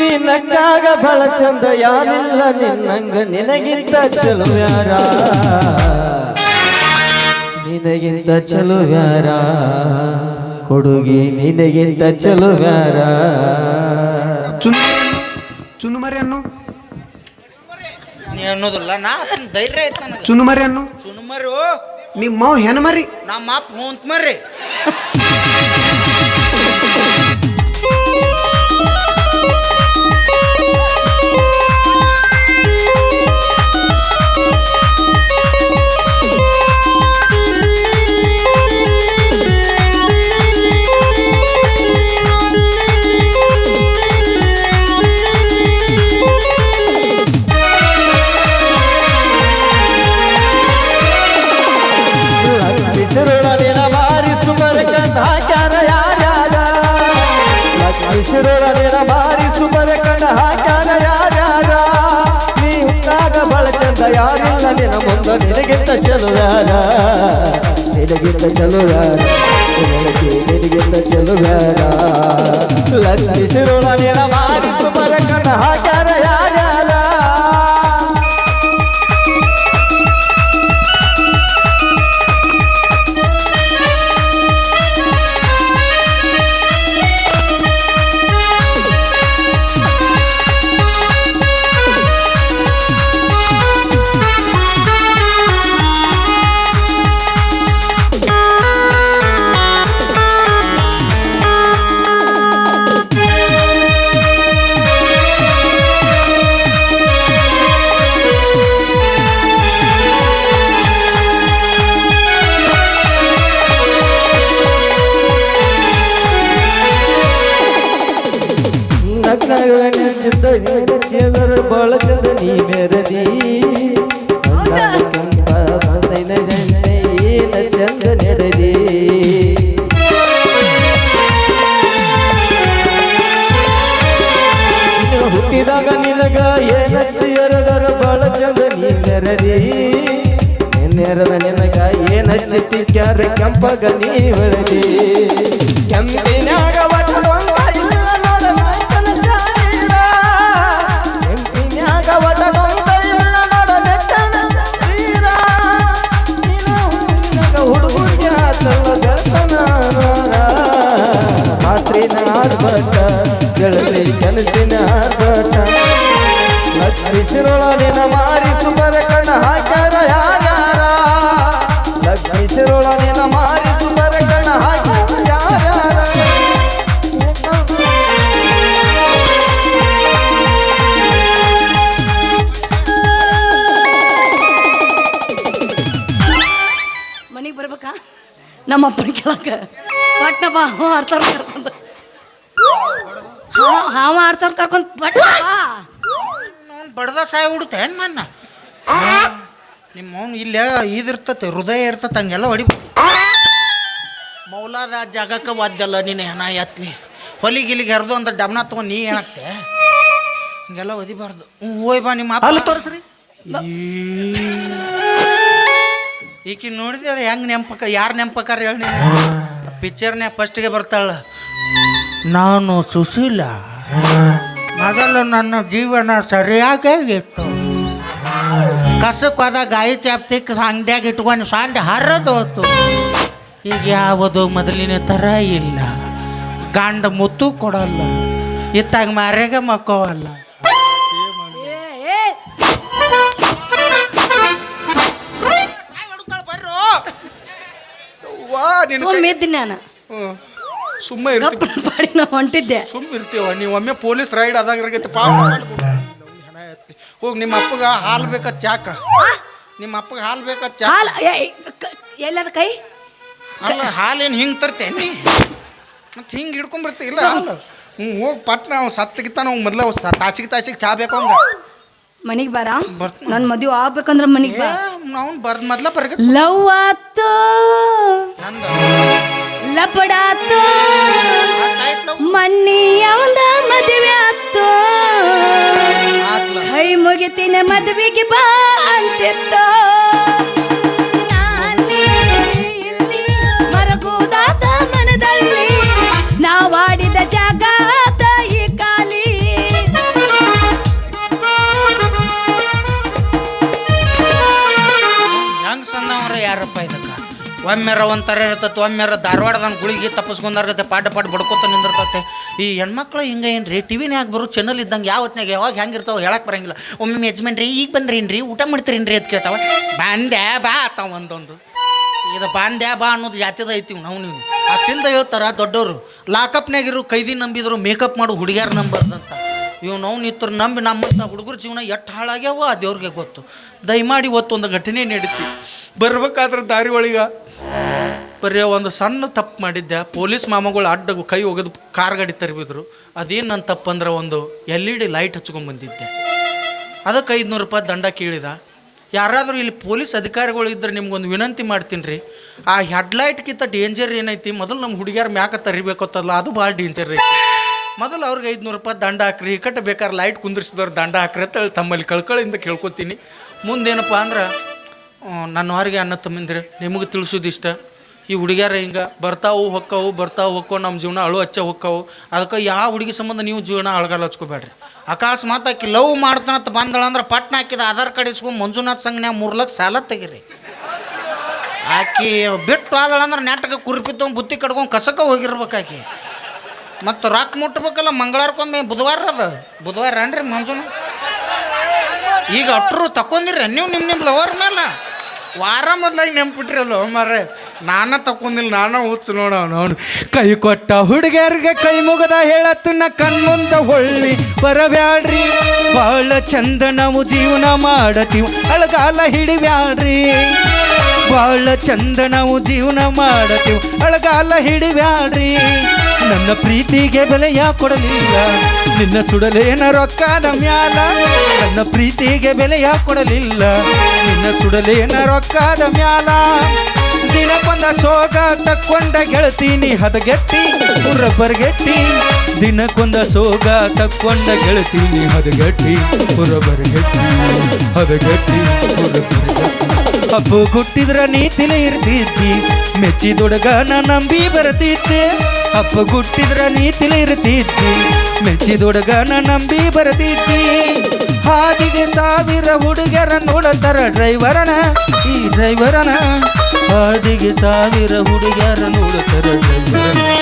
ನಿನ್ನಕ್ಕಾಗ ಬಳ ಚಂದ ಯಾರಿಲ್ಲ ನಿನ್ನಂಗ ನಿನಗಿಂತ ಚಲೋ ಯಾರ? ನಿನಗಿಂತ ಚಲೋ ಯಾರ? ಹುಡುಗಿ ನಿನಗಿಂತ ಚಲೋ ಯಾರ? ಚುನ್ ಚುನ್ ಅನ್ನು ನೀ ಅನ್ನೋದಿಲ್ಲ ನಾ ಅದನ್ನ ಧೈರ್ಯ ಐತೆ ನನಗೆ. ಚುನುಮರಿ ಅನ್ನು? ಸುಣ್ಮರು ನಿಮ್ಮ ಮಾವು ಹೆಣ್ಮರಿ? ನಮ್ಮ ಮಾಪ್ ಹೊಂತ ಮರ್ರಿ. ನಿನಗಿಂತ ಚಲೋ ಯಾರ ನಿನಗಿಂತ ಚಲೋ ಯಾರ ನಿನಗೆ ನಿನಗಿಂತ ಚಲೋ ಯಾರ ಲಕ್ಷ್ಮಿ ಸಿರುಳನಿನ ಮಾರಿ ಸುಮರಕಂಡ ಹಾಕ್ಯಾರ ಕೆಂಪ ಜನ್ನೆ ಏನ ಚಂದ ನೆಡದಿ ಹುಟ್ಟಿದಾಗ ನಿನಗ ಏನಚ್ಚಿ ಚಿಯರದರ ಬಾಳ ಚಂದ ನೀ ಮೆರದಿ ನೆರೆದ ನಿನಗ ತಿಕ್ಕ್ಯಾರ ಕೆಂಪಗ ನೀ ಹೊಳದಿ ಕೆಂಪಿನಾಗ ಲಕ್ಷ್ಮಿಸಿರೊಳಗಿನ ಮಾರಿ ಸುಮರ ಕಣ ಹಾಕ್ಯಾರ ಯಾರ್ಯಾರ? ಲಕ್ಷ್ಮಿಸಿರೊಳಗಿನ ಮಾರಿ ಸುಮರ ಕಣ ಹಾಕ್ಯಾರ ಯಾರ್ಯಾರ? ಮನೆಗೆ ಬರ್ಬೇಕಾ? ನಮ್ಮ ಅಪ್ಪನ ಕೇಳಕ ಪಟ್ಟ ಬಾ ಆರು ಸಾವಿರ ಕರ್ಕೊಂಡ್ ಹಾವ ಆಡ್ತಾರ ಕರ್ಕೊಂಡು ಪಟ್ಟಪ್ಪ ಬಾ. ಬಡ್ದ ಸಾಯಿ ಹುಡುತ ಏನು ಮಣ್ಣ ನಿಮ್ಮ ಅವ್ನು ಇಲ್ಲೇ ಇದಿರ್ತತೆ ಹೃದಯ ಇರ್ತತೆ ಹಂಗೆಲ್ಲ ಹೊಡಿ ಮೌಲಾದ ಜಾಗಕ್ಕೆ ಒದ್ದಲ್ಲ ನೀನು ಹೆಣ ಎತ್ಲಿ ಹೊಲಿಗಿಲಿಗೆ ಹರಿದು ಅಂತ ಡಬ್ನ ತಗೊಂಡು ನೀ ಏನಾಗ್ತೆ? ಹಿಂಗೆಲ್ಲ ಒದಿಬಾರ್ದು. ಹ್ಞೂ ಹೋಯ್ ಬಾ ನಿಮ್ಮ ಮಾತು ಅಲ್ಲಿ ತೋರಿಸ್ರಿ. ಈಕಿ ನೋಡಿದ್ರೆ ಹೆಂಗ್ ನೆಂಪಕ ಯಾರು ನೆಂಪಕಾರ ಹೇಳಿ ಪಿಕ್ಚರ್ನೇ ಫಸ್ಟ್ಗೆ ಬರ್ತಾಳ. ನಾನು ಸುಶೀಲ. ಮೊದಲು ನನ್ನ ಜೀವನ ಸರಿಯಾಗೇ ಇತ್ತು. ಕಸಕ್ಕೋದ ಗಾಯಿ ಚಾಪ್ತಿಕ್ ಅಂಗಡಿಯಾಗ ಇಟ್ಕೊಂಡು ಸಾಂಡೆ ಹರಿದೋತು. ಹೋತು ಈಗ ಯಾವುದು ಮೊದಲಿನ ಥರ ಇಲ್ಲ. ಗಂಡ ಮುತ್ತು ಕೊಡಲ್ಲ. ಇತ್ತಾಗ ಮಾರ್ಯಾಗ ಮಕ್ಕವಲ್ಲ. ಸುಮ್ಮನೆ ಇದ್ದೀನಿ ನಾನು. ಸುಮ್ಮ ಇರ್ತೀವಿ ಪಾಡಿ ನಾ ಹೊಂಟಿದ್ದೆ. ಸುಮ್ಮ ಇರ್ತೀವ ನೀವು ಒಮ್ಮೆ ಪೊಲೀಸ್ ರೈಡ್ ಆದಾಗ ಪಾಪ ಹೋಗಿ ನಿಮ್ಮ ಅಪ್ಪಗ ಹಾಲು ಬೇಕಾ ಚಾಕ? ನಿಮ್ಮ ಅಪ್ಪಗ ಹಾಲು ಬೇಕಾ ಚಾ ಹಾಲು ಎಲ್ಲದ ಕೈ ಅಲ್ಲ ಹಾಲೇನು ಹಿಂಗೆ ತರ್ತೇನೆ ಮತ್ತೆ ಹಿಂಗೆ ಹಿಡ್ಕೊಂಬರ್ತಿಲ್ಲ ಹಾಲು ಹ್ಞೂ ಹೋಗಿ ಪಟ್ನ ಅವ್ನು ಸತ್ತಗಿತ್ತಾನ ಅವ್ನು ಮೊದಲ ತಾಸಿಗೆ ತಾಸಿಗೆ ಚಾ ಬೇಕು ಅವ್ನು ಮನಿಗೆ ಬಾರ? ನನ್ ಮದುವೆ ಆಗ್ಬೇಕಂದ್ರ ಮನಿಗೆ ಬಾ. ಅವ್ನು ಬರ್ ಮೊದ್ಲ ಬರ್ಗ ಲವ್ ಆತು. ನಂದ? ಲಪಡಾತು ಟೈಟ್ ಲವ್ ಮಣ್ಣಿ ಅವಂದ ಮದುವೆ ಆತು. ಕೈ ಮುಗಿತಿನ ಮದುವೆಗೆ ಬಾ ಅಂತಿತ್ತು. ಒಮ್ಮೆರ ಒಂಥರ ಇರ್ತೈತೆ, ಒಮ್ಮೆರ ಧಾರವಾಡದ ಗುಳಿಗೆ ತಪ್ಪಿಸ್ಕೊಂಡಾರ್ಗತ್ತೆ, ಪಾಠ ಪಾಠ ಬಡ್ಕೊತ ನಿಂದಿರ್ತೈತೆ. ಈ ಹೆಣ್ಮಕ್ಳು ಹಿಂಗೆ ಏನು ರೀ ಟಿ ವಿನ್ಯಾಗ ಬರೋ ಚಾನಲ್ ಇದ್ದಂಗೆ ಯಾವ ಹೊತ್ನಾಗ ಯಾವಾಗ ಹೆಂಗೆ ಇರ್ತಾವೆ ಹೇಳಕ್ಕೆ ಬರಂಗಿಲ್ಲ. ಒಮ್ಮೆ ಯಜಮಾನ್ ರೀ ಈಗ ಬಂದ್ರೇನ್ರಿ, ಊಟ ಮಾಡ್ತೀರೇನ್ರಿ? ಅಂತ ಕೇಳ್ತಾವ. ಬಾಂದ್ಯ ಬಾ ಆತಾವ ಒಂದೊಂದು. ಇದು ಬಾಂದ್ಯಾ ಬಾ ಅನ್ನೋದು ಜಾತಿದ ಐತಿ ನಾವು ನೀವು. ಅಷ್ಟಿಲ್ದ ಹೇಳ್ತಾರ ದೊಡ್ಡವರು. ಲಾಕಪ್ನಾಗಿರು ಕೈದಿ ನಂಬಿದ್ರು, ಮೇಕಪ್ ಮಾಡು, ಹುಡುಗ್ಯಾರ ನಂಬರ್ದಂತ ಇವ್ ನಾವು ನಿತ್ತರು ನಂಬಿ ನಮ್ಮಂಥ ಹುಡುಗರ ಜೀವನ ಎಷ್ಟು ಹಾಳಾಗ್ಯಾವ ಆ ದೇವ್ರಿಗೆ ಗೊತ್ತು. ದಯಮಾಡಿ ಇವತ್ತೊಂದು ಘಟನೆ ನಡೀತಿ. ಬರ್ಬೇಕಾದ್ರೆ ದಾರಿ ಒಳಗ ಬರೀ ಒಂದು ಸಣ್ಣ ತಪ್ಪು ಮಾಡಿದ್ದೆ. ಪೊಲೀಸ್ ಮಾಮಗಳು ಅಡ್ಡ ಕೈ ಒಗೆದು ಕಾರ್ ಗಾಡಿ ತರಬಿದ್ರು. ಅದೇನು ನನ್ನ ತಪ್ಪು ಅಂದ್ರೆ ಒಂದು ಎಲ್ ಇ ಡಿ ಲೈಟ್ ಹಚ್ಕೊಂಡ್ ಬಂದಿದ್ದೆ. ಅದಕ್ಕೆ ಐದುನೂರು ರೂಪಾಯಿ ದಂಡ ಕೇಳಿದ. ಯಾರಾದರೂ ಇಲ್ಲಿ ಪೊಲೀಸ್ ಅಧಿಕಾರಿಗಳು ಇದ್ದರೆ ನಿಮ್ಗೊಂದು ವಿನಂತಿ ಮಾಡ್ತೀನಿ ರೀ ಆ ಹೆಡ್ಲೈಟ್ಗಿಂತ ಡೇಂಜರ್ ಏನೈತಿ? ಮೊದಲು ನಮ್ಮ ಹುಡುಗಿಯರ ಮ್ಯಾಕ ತರಿಬೇಕತ್ತಲ್ಲ ಅದು ಭಾಳ ಡೇಂಜರ್ ರೀ ಮೊದಲು ಅವ್ರಿಗೆ ಐದುನೂರು ರೂಪಾಯಿ ದಂಡ ಹಾಕ್ರಿ ಕಟ್ಟ ಬೇಕಾದ್ರೆ ಲೈಟ್ ಕುಂದಿರ್ಸಿದವ್ರು ದಂಡ ಹಾಕ್ರಿ ಅಂತ ಹೇಳಿ ತಮ್ಮಲ್ಲಿ ಕಳ್ಕಳಿಂದ ಕೇಳ್ಕೊತೀನಿ. ಮುಂದೇನಪ್ಪ ಅಂದ್ರೆ ನನ್ನ ಹೊರಗೆ ಅನ್ನ ತಮ್ಮಂದ್ರೆ. ನಿಮಗೆ ತಿಳಿಸೋದಿಷ್ಟ ಈ ಹುಡುಗ್ಯಾರ ಹಿಂಗೆ ಬರ್ತಾವು, ಹೊಕ್ಕವು ಬರ್ತಾವು ಹೊಕ್ಕವು ನಮ್ಮ ಜೀವನ ಅಳು ಹಚ್ಚ ಹೊಕ್ಕವು. ಅದಕ್ಕೆ ಯಾವ ಹುಡುಗಿ ಸಂಬಂಧ ನೀವು ಜೀವನ ಅಳಗಾಲ ಹಚ್ಕೋಬೇಡ್ರಿ. ಅಕಸ್ಮಾತ್ ಆಕಿ ಲವ್ ಮಾಡ್ತಾನಂತ ಬಂದಳ ಅಂದ್ರೆ ಪಟ್ನ ಹಾಕಿದ ಆಧಾರ್ ಕಾರ್ಡ್ ಇಸ್ಕೊಂಡು ಮಂಜುನಾಥ್ ಸಂಘನ್ಯಾಗ ಮೂರು ಲಕ್ಷ ಸಾಲ ತೆಗಿರಿ. ಆಕಿ ಬಿಟ್ಟು ಆದಳ ಅಂದ್ರೆ ನೆಟ್ಟಗೆ ಕುರ್ಪಿತ್ತು ಬುತ್ತಿ ಕಡ್ಕೊಂಡು ಕಸಕ್ಕೆ ಹೋಗಿರ್ಬೇಕು ಆಕಿ. ಮತ್ತು ರೊಕ್ಕ ಮುಟ್ಬೇಕಲ್ಲ ಮಂಗಳವಾರಕ್ಕೊಮ್ಮೆ ಬುಧವಾರ ಅದ. ಬುಧವಾರ ಏನ್ರಿ ಮಂಜುನಾಥ್? ಈಗ ಅಟ್ರು ತಕೊಂಡಿರ ನೀವು ನಿಮ್ಮ ನಿಮ್ಮ ಲವರ್ ಮೇಲೆ ವಾರ ಮೊದ್ಲಾಗಿ ನೆನ್ಪಿಟ್ರಲ್ಲ ಮಾರ್ರೆ? ನಾನ ತಕೊಂಡಿಲ್ಲ ನಾನ ಹುಚ್ಚ ನೋಡ ಕೈ ಕೊಟ್ಟ ಹುಡುಗರಿಗೆ ಕೈ ಮುಗದ ಹೇಳತ್ತನ್ನ ಕಣ್ಮುಂದ ಹೊಳ್ಳಿ ಬರಬ್ಯಾಡ್ರಿ. ಬಹಳ ಚಂದ ನಾವು ಜೀವನ ಮಾಡತೀವಿ, ಅಳಗಾಲ ಹಿಡಿಬ್ಯಾಡ್ರಿ. ಬಹಳ ಚಂದ ನಾವು ಜೀವನ ಮಾಡತೀವಿ, ಅಳಗಾಲ ಹಿಡಿಬ್ಯಾಡ್ರಿ. ನನ್ನ ಪ್ರೀತಿಗೆ ಬೆಲೆಯ ಕೊಡಲಿಲ್ಲ. ನಿನ್ನ ಸುಡಲೇನ ರೊಕ್ಕದ ಮ್ಯಾಲ? ನನ್ನ ಪ್ರೀತಿಗೆ ಬೆಲೆಯ ಕೊಡಲಿಲ್ಲ. ನಿನ್ನ ಸುಡಲೇನ ರೊಕ್ಕದ ಮ್ಯಾಲ? ದಿನಕ್ಕೊಂದ ಸೋಗ ತಕ್ಕೊಂಡ ಗೆಳತೀನಿ ಹದಗೆಟ್ಟಿ ಹುರಬರ್ಗೆಟ್ಟಿ ದಿನಕ್ಕೊಂದ ಸೋಗ ತಕ್ಕೊಂಡ ಗೆಳತೀನಿ ಹದಗೆಟ್ಟಿ ಹುರಬರ್ಗೆಟ್ಟಿ ಹದಗೆಟ್ಟಿ ಹುರಬರ್ಗೆಟ್ಟಿ ಅಪ್ಪು ನೀತಿಲಿ ನೀತಿಲೆ ಇರ್ತಿದ್ದಿ. ಮೆಚ್ಚಿದೊಡಗನ ನಂಬಿ ಬರ್ತಿದ್ದೆ. ಅಪ್ಪ ಗುಟ್ಟಿದ್ರ ನೀತಿಲೆ ಇರ್ತಿದ್ದಿ. ಮೆಚ್ಚಿದೊಡಗನ ನಂಬಿ ಬರ್ತಿದ್ದಿ. ಹಾದಿಗೆ ಸಾವಿರ ಹುಡುಗರ ನೋಡತರ ಡ್ರೈವರನ, ಈ ಡ್ರೈವರನ. ಹಾದಿಗೆ ಸಾವಿರ ಹುಡುಗರ ನೋಡತರ ಡ್ರೈವರನ.